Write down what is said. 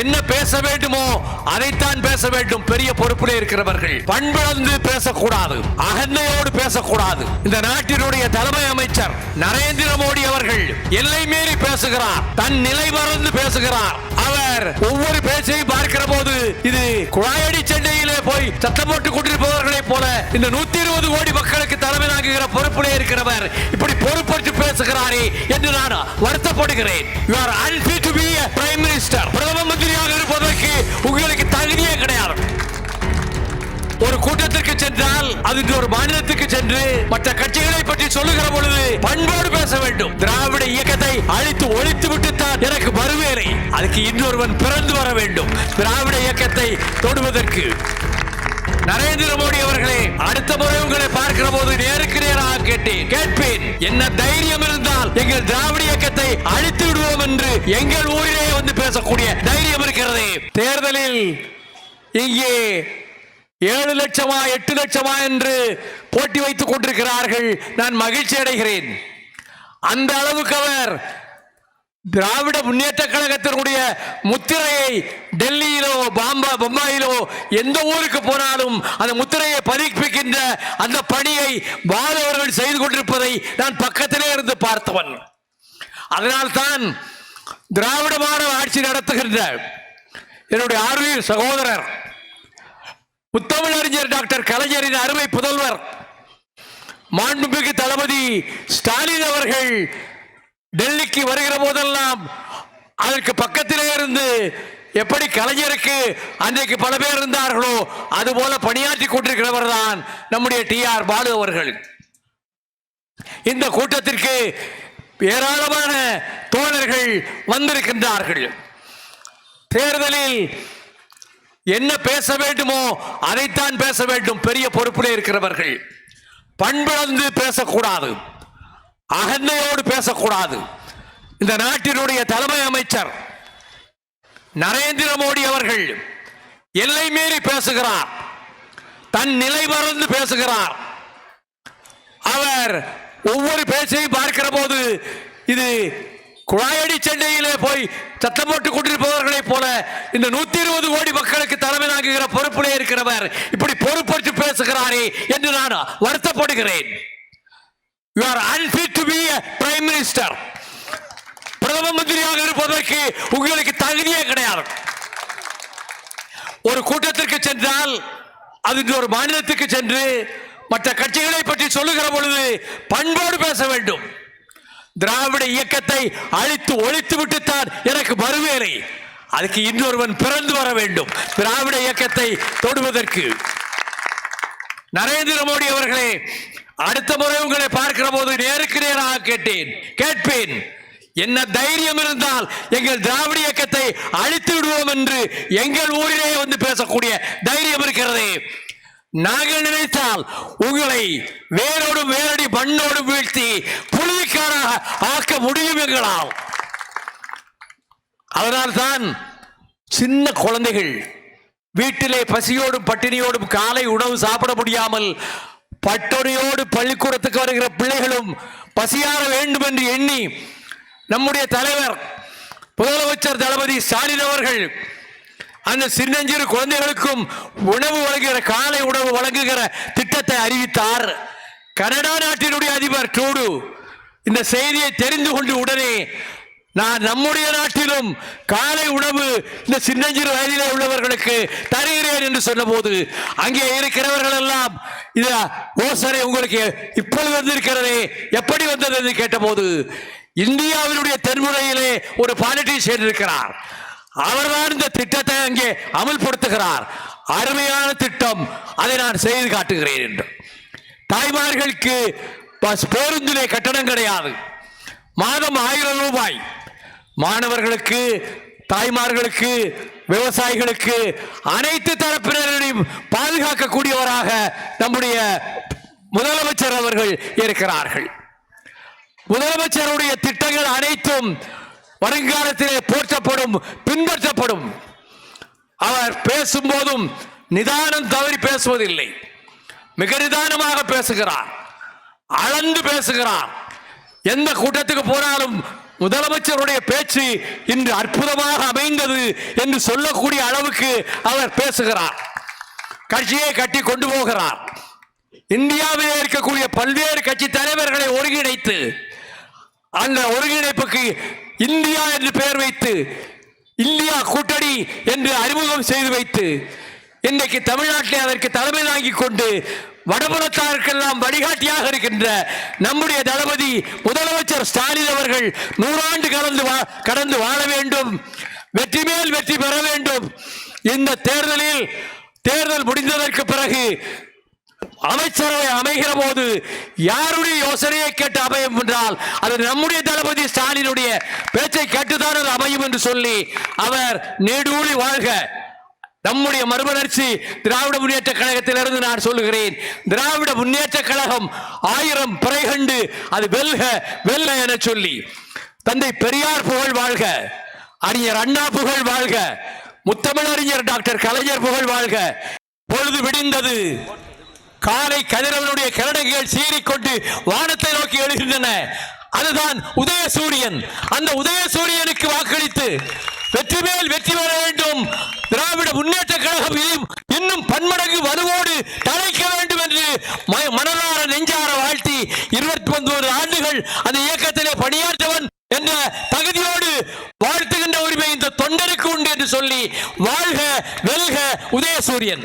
என்ன பேச வேண்டுமோ அதைத்தான் பேச வேண்டும். பெரிய பொறுப்பிலே இருக்கிறவர்கள். பண்பிழந்து பேசக்கூடாது. அகந்தையோடு பேசக்கூடாது. இந்த நாட்டினுடைய தலைமை அமைச்சர் நரேந்திர மோடி அவர்கள் எல்லை மீறி பேசுகிறார். தன் நிலை மறந்து பேசுகிறார். அவர் ஒவ்வொரு பேச்சையும் பார்க்கிற போது இது குழாயடி சென்னையிலே போய் சத்தம் போட்டு கொண்டிருப்பவர்களைப் போல இந்த நூத்தி இருபது கோடி மக்களுக்கு தலைமை நாங்குகிற பொறுப்பிலே இருக்கிறவர் இப்படி பொறுப்பற்று பேசுகிறாரே என்று நான் வருத்தப்படுகிறேன். You are unfit to be prime minister பிரதமர் உங்களுக்கு தகுதியே கிடையாது. ஒரு கூட்டத்திற்கு சென்றால் அது ஒரு மாநிலத்துக்கு சென்று மற்ற கட்சிகளை பற்றி சொல்லுகிற பொழுது பண்போடு பேச வேண்டும். திராவிட இயக்கத்தை அழித்து ஒழித்து விட்டுத்தான் எனக்கு வருவேனை அதுக்கு இன்னொருவன் பிறந்து வர வேண்டும். திராவிட இயக்கத்தை தொடுவதற்கு. நரேந்திர மோடி அவர்களே அடுத்த முறை உங்களை பார்க்கிற போது நேருக்கு நேராக கேட்டேன். கேட்பேன். என்ன தைரியம் இருந்தால் எங்கள் திராவிட இயக்கத்தை அழித்து விடுவோம் என்று எங்கள் ஊரிலே வந்து பேசக்கூடிய தைரியம் இருக்கிறது. தேர்தலில் இங்கே ஏழு லட்சமா எட்டு லட்சமா என்று போட்டி வைத்துக் கொண்டிருக்கிறார்கள். நான் மகிழ்ச்சி அடைகிறேன். அந்த அளவுக்கு அவர் திராவிட முன்னேற்ற கழகத்தினுடைய முத்திரையை டெல்லியிலோ பாம்பா பம்பாயிலோ எந்த ஊருக்கு போனாலும் அந்த முத்திரையை பதிப்பிக்கின்ற அந்த பணியை பாலவர்கள் செய்து கொண்டிருப்பதை நான் பக்கத்திலே இருந்து பார்த்தவன். அதனால்தான் திராவிட மாடல் ஆட்சி நடத்துகின்ற என்னுடைய ஆர்வீர் சகோதரர் முத்தமிழறிஞர் டாக்டர் கலைஞரின் அருமை புதல்வர் மாண்புமிகு தளபதி ஸ்டாலின் அவர்கள் டெல்லிக்கு வருகிற போதெல்லாம் அதற்கு பக்கத்திலே இருந்து எப்படி கலைஞருக்கு அன்றைக்கு பல பேர் இருந்தார்களோ அதுபோல பணியாற்றி கொண்டிருக்கிறவர் தான் நம்முடைய டி ஆர் பாலு அவர்கள். இந்த கூட்டத்திற்கு ஏராளமான தோழர்கள் வந்திருக்கின்றார்கள். தேர்தலில் என்ன பேச வேண்டுமோ அதைத்தான் பேச வேண்டும். பெரிய பொறுப்பிலே இருக்கிறவர்கள். பண்பிழந்து பேசக்கூடாது. அகந்தையோடு பேசக்கூடாது. இந்த நாட்டினுடைய தலைமை அமைச்சர் நரேந்திர மோடி அவர்கள் எல்லை மீறி பேசுகிறார். தன் நிலை மறந்து பேசுகிறார். அவர் ஒவ்வொரு பேச்சையும் பார்க்கிற போது இது குழாயடி சென்னையிலே போய் சத்தம் போட்டு கொண்டிருப்பவர்களை போல இந்த நூத்தி இருபது கோடி மக்களுக்கு தலைமை தாங்குகிற பொறுப்பிலே இருக்கிறவர் இப்படி பொறுப்பற்று பேசுகிறாரே என்று நான் வருத்தப்படுகிறேன். You are unfit to be prime minister பிரதம மந்திரியாக இருப்பதற்கு உங்களுக்கு தகுதியே கிடையாது. ஒரு கூட்டத்திற்கு சென்றால் அது ஒரு மாநிலத்துக்கு சென்று மற்ற கட்சிகளை பற்றி சொல்லுகிற பொழுது பண்போடு பேச வேண்டும். திராவிட இயக்கத்தை அழித்து ஒழித்து விட்டுத்தான் எனக்கு வருவேனை அதுக்கு இன்னொருவன் பிறந்து வர வேண்டும். திராவிட இயக்கத்தை தொடுவதற்கு. நரேந்திர மோடி அவர்களே அடுத்த முறை உங்களை பார்க்கிற போது நேருக்கு நேராக கேட்டேன் கேட்பேன். என்ன தைரியம் இருந்தால் எங்கள் திராவிட இயக்கத்தை அழித்து விடுவோம் என்று எங்கள் ஊரிலே வந்து பேசக்கூடிய தைரியம் இருக்கிறதே. நாங்கள் நினைத்தால் உங்களை வேரோடு வேரடி மண்ணோடும் வீழ்த்தி புழுதிக்காராக ஆக்க முடியும் எங்களால். அதனால்தான் சின்ன குழந்தைகள் வீட்டிலே பசியோடும் பட்டினியோடும் காலை உணவு சாப்பிட முடியாமல் பட்டொனியோடு பள்ளிக்கூடத்துக்கு வருகிற பிள்ளைகளும் பசியார வேண்டும் என்று எண்ணி நம்முடைய தலைவர் முதலமைச்சர் தளபதி ஸ்டாலின் அவர்கள் அந்த சின்னஞ்சிறு குழந்தைகளுக்கும் உணவு வழங்குகிற காலை உணவு வழங்குகிற திட்டத்தை அறிவித்தார். கனடா நாட்டினுடைய அதிபர் டூடு இந்த செய்தியை தெரிந்து கொண்டு உடனே நான் நம்முடைய நாட்டிலும் காலை உணவு இந்த சின்னஞ்சிறு வயதிலே உள்ளவர்களுக்கு தருகிறேன் என்று சொன்னபோது அங்கே இருக்கிறவர்கள் எல்லாம் இது ஓசனை உங்களுக்கு இப்பொழுது வந்திருக்கிறதே எப்படி வந்தது? என்று கேட்டபோது இந்தியாவினுடைய தென்முறையிலே ஒரு பாலிட்டிஷியன் இருக்கிறார். அவர்தான் இந்த திட்டத்தை அங்கே அமல்படுத்துகிறார். அருமையான திட்டம். அதை நான் செய்து காட்டுகிறேன் என்று. தாய்மார்களுக்கு பஸ் பேருந்திலே கட்டணம் கிடையாது. மாதம் ஆயிரம் ரூபாய். மாணவர்களுக்கு தாய்மார்களுக்கு விவசாயிகளுக்கு அனைத்து தரப்பினரையும் பாதுகாக்கக்கூடியவராக நம்முடைய முதலமைச்சர் அவர்கள் இருக்கிறார்கள். முதலமைச்சருடைய திட்டங்கள் அனைத்தும் வருங்காலத்திலே போற்றப்படும் பின்பற்றப்படும். அவர் பேசும்போதும் நிதானம் தவறி பேசுவதில்லை. மிக நிதானமாக பேசுகிறார். அளந்து பேசுகிறார். எந்த கூட்டத்துக்கு போனாலும் முதலமைச்சருடைய பேச்சு இன்று அற்புதமாக அமைந்தது என்று சொல்லக்கூடிய அளவுக்கு அவர் பேசுகிறார். கட்சியை கட்டி கொண்டு போகிறார். இந்தியாவிலே இருக்கக்கூடிய பல்வேறு கட்சி தலைவர்களை ஒருங்கிணைத்து அந்த ஒருங்கிணைப்புக்கு இந்தியா என்று பெயர் வைத்து இந்தியா கூட்டணி என்று அறிமுகம் செய்து வைத்து இன்றைக்கு தமிழ்நாட்டிலே அதற்கு தலைமை தாங்கி கொண்டு வடபுறத்தாருக்கெல்லாம் வழிகாட்டியாக இருக்கின்ற நம்முடைய தளபதி முதலமைச்சர் ஸ்டாலின் அவர்கள் நூறாண்டு கடந்து வா- கடந்து வாழ வேண்டும் வெற்றி மேல் வெற்றி பெற வேண்டும். இந்த தேர்தலில் தேர்தல் முடிந்ததற்கு பிறகு அமைச்சரவை அமைகிற போது யாருடைய யோசனையை கேட்டு அமையும் என்றால் அது நம்முடைய தளபதி ஸ்டாலினுடைய பேச்சை கேட்டுதான் அது அமையும் என்று சொல்லி அவர் நீடூழி வாழ்க. நம்முடைய மறுமலர்ச்சி திராவிட முன்னேற்ற கழகத்திலிருந்து நான் சொல்லுகிறேன். திராவிட முன்னேற்ற கழகம் ஆயிரம் பிறை கண்டு அது வெல்க வெல்ல என சொல்லி. தந்தை பெரியார் புகழ் வாழ்க அறிஞர் அண்ணா புகழ் வாழ்க முத்தமிழறிஞர் டாக்டர் கலைஞர் புகழ் வாழ்க. பொழுது விடிந்தது. காலை கதிரவனுடைய கரடுகள் சீறிக்கொண்டு வானத்தை நோக்கி எழுகின்றன. அதுதான் உதய சூரியன் அந்த உதய சூரியனுக்கு வாக்களித்து வெற்றி மேல் வெற்றி பெற வேண்டும். திராவிட முன்னேற்ற கழகம் இன்னும் பன்மடங்கு வலுவோடு தலைக்க வேண்டும் என்று ம- மனதார நெஞ்சார வாழ்த்தி இருபத்தி ஒன்பது ஆண்டுகள் அந்த இயக்கத்திலே பணியாற்றவன் என்ற தகுதியோடு வாழ்த்துகின்ற உரிமை இந்த தொண்டருக்கு உண்டு என்று சொல்லி வாழ்க வெல்க உதயசூரியன்.